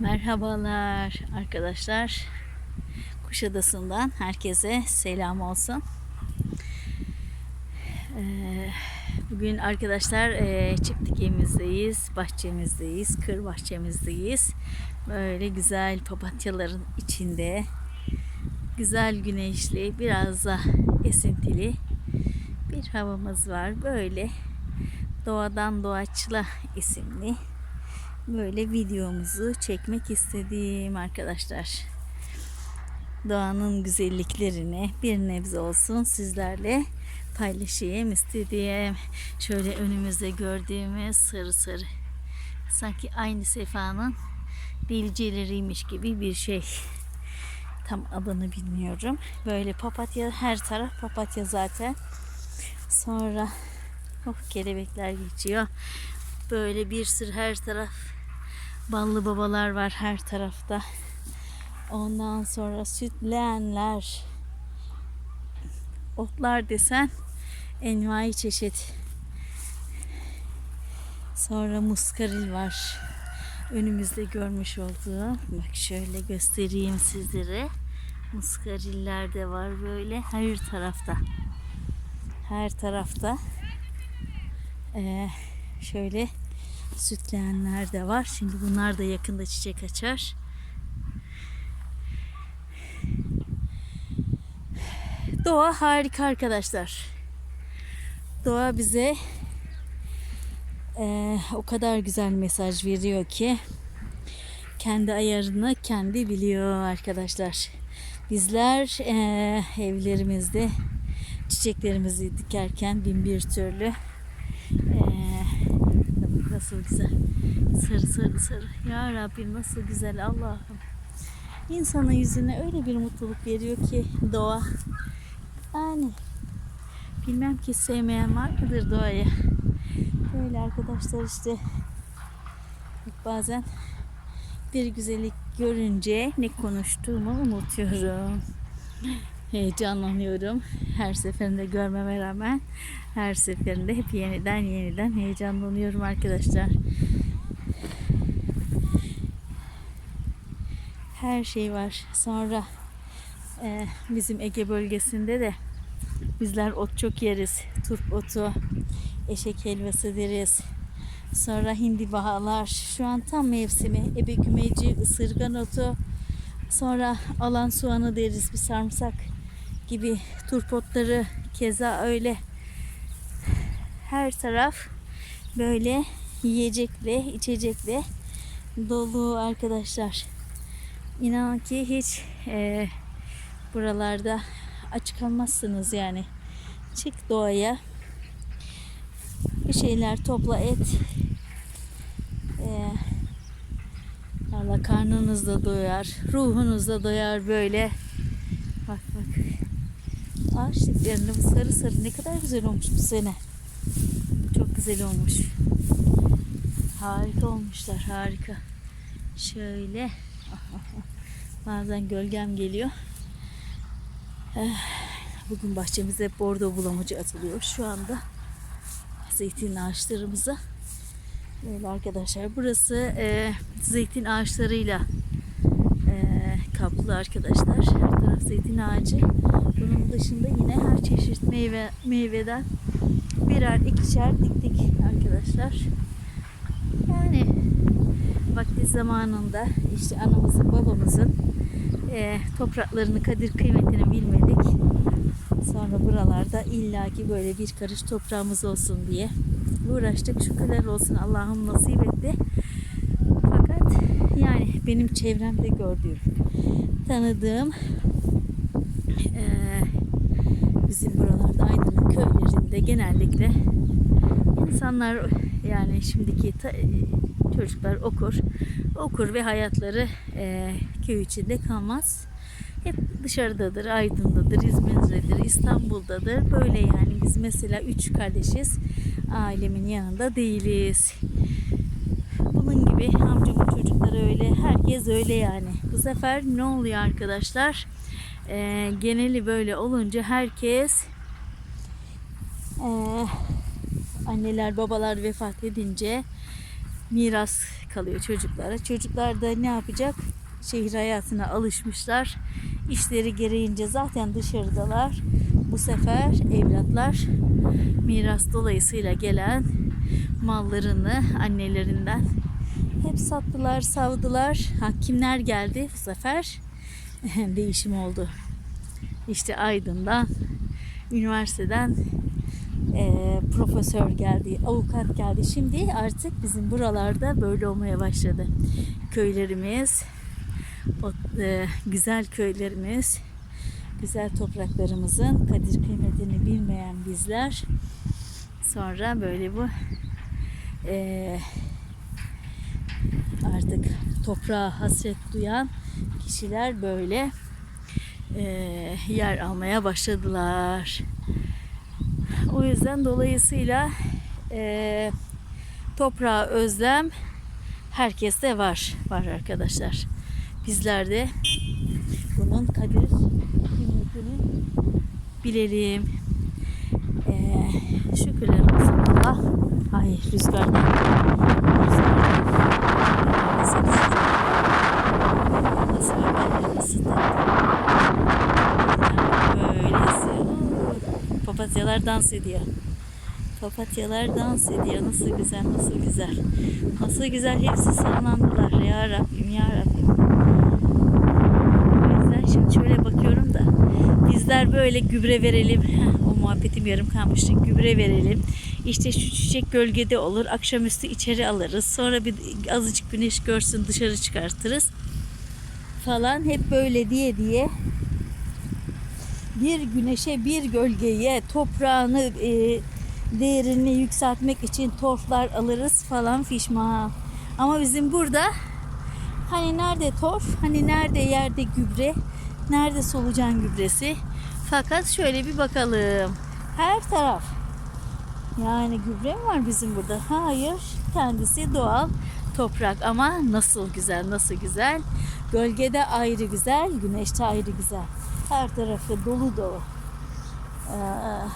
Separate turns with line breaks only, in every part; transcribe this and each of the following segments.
Merhabalar arkadaşlar. Kuşadası'ndan herkese selam olsun. Ee, Bugün arkadaşlar e, çiftliğimizdeyiz, bahçemizdeyiz, kır bahçemizdeyiz. Böyle güzel papatyaların içinde, güzel güneşli, biraz da esintili bir havamız var. Böyle Doğadan Doğaçla isimli böyle videomuzu çekmek istedim arkadaşlar. Doğanın güzelliklerini bir nebze olsun sizlerle paylaşayım istedim. Şöyle önümüzde gördüğümüz sarı sarı sanki aynı sefanın bilceleriymiş gibi bir şey. Tam adını bilmiyorum. Böyle papatya her taraf papatya zaten. Sonra oh, kelebekler geçiyor. Böyle bir sürü her taraf ballı babalar var her tarafta. Ondan sonra sütleyenler, otlar desen envai çeşit. Sonra muskaril var. Önümüzde görmüş olduğum. Bak şöyle göstereyim sizlere. Muskariller de var böyle her tarafta. Her tarafta. Ee, şöyle sütleyenler de var. Şimdi bunlar da yakında çiçek açar. Doğa harika arkadaşlar. Doğa bize eee, o kadar güzel mesaj veriyor ki kendi ayarını kendi biliyor arkadaşlar. Bizler eee, evlerimizde çiçeklerimizi dikerken bin bir türlü nasıl güzel. Sarı sarı sarı. Ya Rabbim nasıl güzel Allah'ım. İnsanın yüzüne öyle bir mutluluk veriyor ki doğa. Yani bilmem ki sevmeyen var mıdır doğayı böyle arkadaşlar işte bazen bir güzellik görünce ne konuştuğumu unutuyorum heyecanlanıyorum. Her seferinde görmeme rağmen her seferinde hep yeniden yeniden heyecanlanıyorum arkadaşlar. Her şey var. Sonra e, bizim Ege bölgesinde de bizler ot çok yeriz. Turp otu, eşek helvası deriz. Sonra hindibahalar. Şu an tam mevsimi. Ebe gümeci, ısırgan otu. Sonra alan soğanı deriz bir sarımsak gibi turpotları keza öyle her taraf böyle yiyecekle içecekle dolu arkadaşlar. İnan ki hiç e, buralarda aç kalmazsınız yani. Çık doğaya bir şeyler topla et. E, Valla karnınız da doyar, ruhunuz da doyar böyle. Ağaç diplerinde sarı sarı ne kadar güzel olmuş bu sene. Çok güzel olmuş. Harika olmuşlar, harika. Şöyle. Bazen gölgem geliyor. Eh, Bugün bahçemize bordo bulamacı atılıyor şu anda. Zeytin ağaçlarımıza. Böyle arkadaşlar. Burası e, zeytin ağaçlarıyla e, kaplı arkadaşlar. Taraf zeytin ağacı. Bunun dışında yine her çeşit meyve meyveden birer ikişer diktik arkadaşlar. Yani vakti zamanında işte anamızın babamızın e, topraklarını kadir kıymetini bilmedik. Sonra buralarda illaki böyle bir karış toprağımız olsun diye uğraştık. Şükürler olsun Allah'ım nasip etti. Fakat yani benim çevremde gördüğüm, tanıdığım eee, bizim buralarda Aydın'ın köylerinde genellikle insanlar yani şimdiki ta- çocuklar okur okur ve hayatları eee, köy içinde kalmaz. Hep dışarıdadır, Aydın'dadır, İzmir'dedir, İstanbul'dadır. Böyle yani biz mesela üç kardeşiz. Ailemin yanında değiliz. Bunun gibi amcamın çocukları öyle, herkes öyle yani. Bu sefer ne oluyor arkadaşlar? Ee, geneli böyle olunca herkes ee, anneler babalar vefat edince miras kalıyor çocuklara. Çocuklar da ne yapacak? Şehir hayatına alışmışlar. İşleri gereğince zaten dışarıdalar. Bu sefer evlatlar miras dolayısıyla gelen mallarını annelerinden hep sattılar, savdılar. Ha, kimler geldi bu sefer? Değişim oldu. İşte Aydın'dan, üniversiteden eee, profesör geldi, avukat geldi. Şimdi artık bizim buralarda böyle olmaya başladı. Köylerimiz, o, eee, güzel köylerimiz, güzel topraklarımızın kadir kıymetini bilmeyen bizler sonra böyle bu eee, artık toprağa hasret duyan kişiler böyle eee, yer almaya başladılar. O yüzden dolayısıyla eee toprağa özlem herkeste var. Var arkadaşlar. Bizler de bunun kadir kıymetini bilelim. Eee şükürler olsun Allah. Ay rüzgardan. Rüzgardan. Esiyor. Papatyalar dans ediyor. Papatyalar dans ediyor. Nasıl güzel, nasıl güzel. Nasıl güzel hepsi sallandılar. Ya Rabbim, Ya Rabbim. O yüzden şimdi şöyle bakıyorum da bizler böyle gübre verelim. O muhabbetim yarım kalmıştı. Gübre verelim. İşte şu çiçek gölgede olur. Akşamüstü içeri alırız. Sonra bir azıcık güneş görsün dışarı çıkartırız. Falan hep böyle diye diye bir güneşe bir gölgeye toprağını e, değerini yükseltmek için torflar alırız falan fişman. Ama bizim burada hani nerede torf, hani nerede yerde gübre, nerede solucan gübresi. Fakat şöyle bir bakalım. Her taraf. Yani gübre mi var bizim burada? Hayır. Kendisi doğal toprak ama nasıl güzel, nasıl güzel. Gölgede ayrı güzel, güneşte ayrı güzel. Her tarafı dolu dolu. Ee,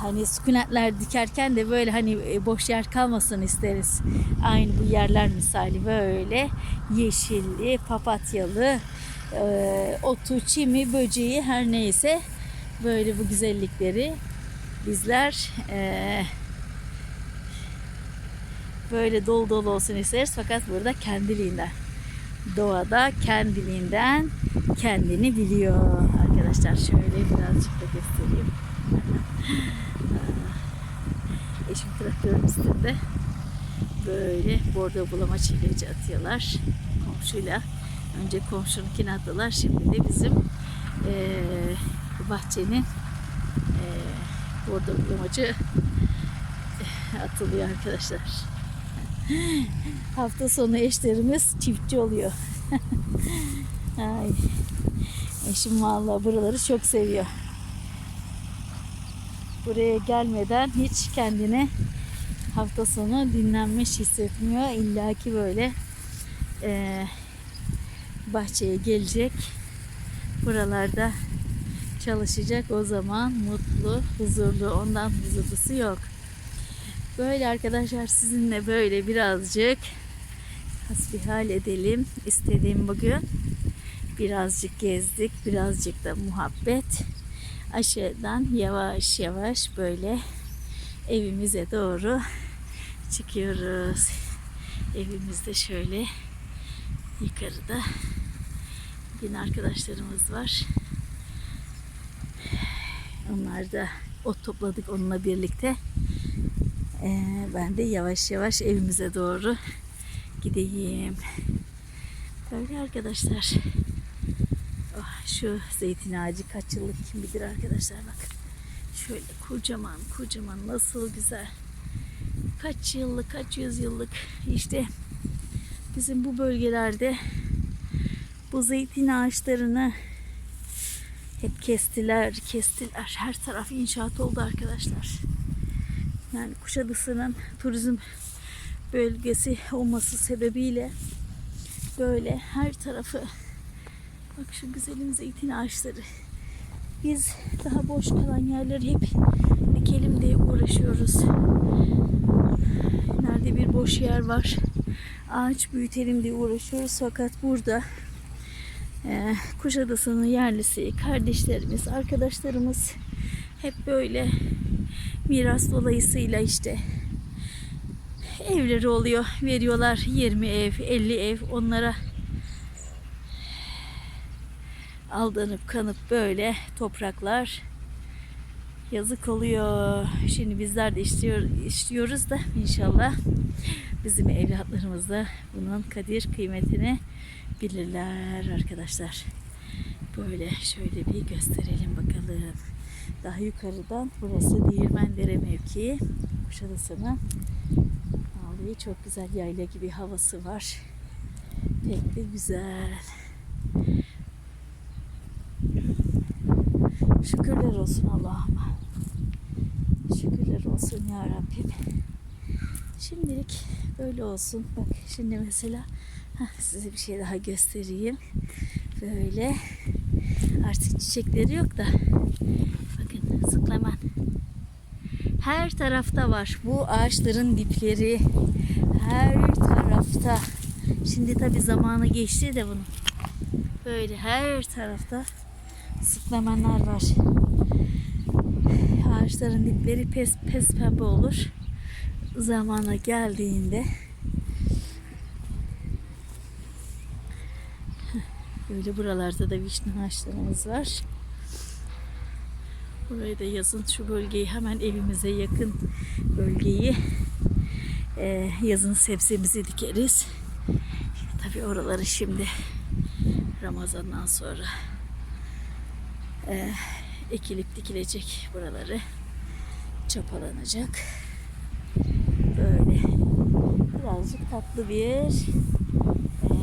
hani sükunetler dikerken de böyle hani e, boş yer kalmasın isteriz. Aynı bu yerler misali böyle yeşilli, papatyalı, e, otu, çimi, böceği her neyse böyle bu güzellikleri bizler e, böyle dolu dolu olsun isteriz. Fakat burada kendiliğinden doğada kendiliğinden kendini biliyor. Arkadaşlar şöyle birazcık da göstereyim. Eşim traktörün üstünde böyle bordo bulamaç ilacı atıyorlar. Komşuyla. Önce komşununkini attılar şimdi de bizim eee, bahçenin eee bordo bulamacı atılıyor arkadaşlar hafta sonu eşlerimiz çiftçi oluyor. Ay. Eşim vallahi buraları çok seviyor. Buraya gelmeden hiç kendini hafta sonu dinlenmiş hissetmiyor. İlla ki böyle eee, bahçeye gelecek. Buralarda çalışacak. O zaman mutlu, huzurlu. Ondan huzurlusu yok. Böyle arkadaşlar sizinle böyle birazcık hasbihal edelim istedim bugün. Birazcık gezdik, birazcık da muhabbet. Aşağıdan yavaş yavaş böyle evimize doğru çıkıyoruz. Evimizde şöyle yukarıda yine arkadaşlarımız var. Onlar da ot topladık onunla birlikte. Ee, ben de yavaş yavaş evimize doğru gideyim. Böyle arkadaşlar. Oh, şu zeytin ağacı kaç yıllık kim bilir arkadaşlar bak. Şöyle kocaman kocaman nasıl güzel. Kaç yıllık kaç yüzyıllık işte bizim bu bölgelerde bu zeytin ağaçlarını hep kestiler, kestiler. Her taraf inşaat oldu arkadaşlar. Yani Kuşadası'nın turizm bölgesi olması sebebiyle böyle her tarafı bak şu güzelim zeytin ağaçları. Biz daha boş kalan yerleri hep dikelim diye uğraşıyoruz. Nerede bir boş yer var ağaç büyütelim diye uğraşıyoruz. Fakat burada e, Kuşadası'nın yerlisi, kardeşlerimiz, arkadaşlarımız hep böyle miras dolayısıyla işte evleri oluyor. Veriyorlar 20 ev, 50 ev onlara aldanıp kanıp böyle topraklar yazık oluyor. Şimdi bizler de istiyor, istiyoruz da inşallah bizim evlatlarımız da bunun kadir kıymetini bilirler arkadaşlar. Böyle şöyle bir gösterelim bakalım. Daha yukarıdan burası Değirmendere mevkii. Kuşadası'nın vallahi çok güzel yayla gibi havası var. Pek de güzel. Şükürler olsun Allah'ıma. Şükürler olsun ya Rabbim. Şimdilik böyle olsun. Bak şimdi mesela size bir şey daha göstereyim. Böyle artık çiçekleri yok da. Her tarafta var. Bu ağaçların dipleri her tarafta. Şimdi tabi zamanı geçti de bunun. Böyle her tarafta sıklamenler var. Ağaçların dipleri pes pes pembe olur. Zamana geldiğinde böyle buralarda da vişne ağaçlarımız var. Burayı da yazın şu bölgeyi hemen evimize yakın bölgeyi e, yazın sebzemizi dikeriz. Tabii oraları şimdi Ramazan'dan sonra e, ekilip dikilecek buraları çapalanacak. Böyle birazcık tatlı bir e,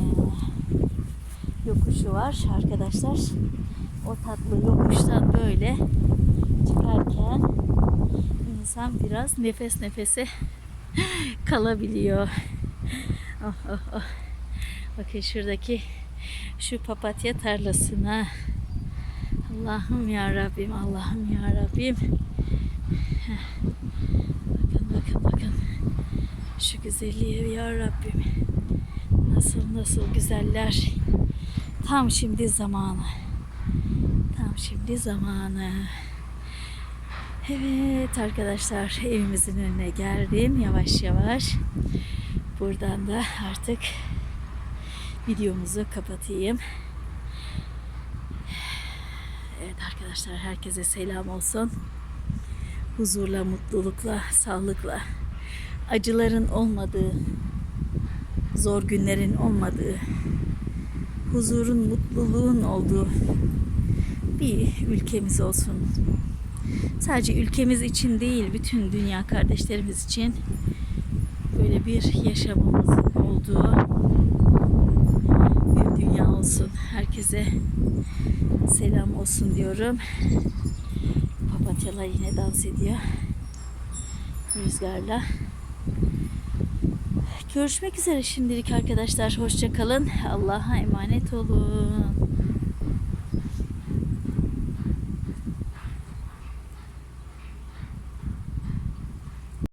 yokuşu var arkadaşlar. O tatlı yokuştan böyle çıkarken insan biraz nefes nefese kalabiliyor. Oh, oh, oh. Bakın şuradaki şu papatya tarlasına Allah'ım ya Rabbim, Allah'ım ya Rabbim. Bakın bakın bakın. Şu güzelliğe ya Rabbim. Nasıl nasıl güzeller. Tam şimdi zamanı. Şimdi zamanı. Evet arkadaşlar evimizin önüne geldim yavaş yavaş. Buradan da artık videomuzu kapatayım. Evet arkadaşlar herkese selam olsun. Huzurla, mutlulukla, sağlıkla, acıların olmadığı, zor günlerin olmadığı, huzurun, mutluluğun olduğu bir ülkemiz olsun. Sadece ülkemiz için değil, bütün dünya kardeşlerimiz için böyle bir yaşamımızın olduğu bir dünya olsun. Herkese selam olsun diyorum. Papatyalar yine dans ediyor. Rüzgarla. Görüşmek üzere şimdilik arkadaşlar. Hoşça kalın. Allah'a emanet olun.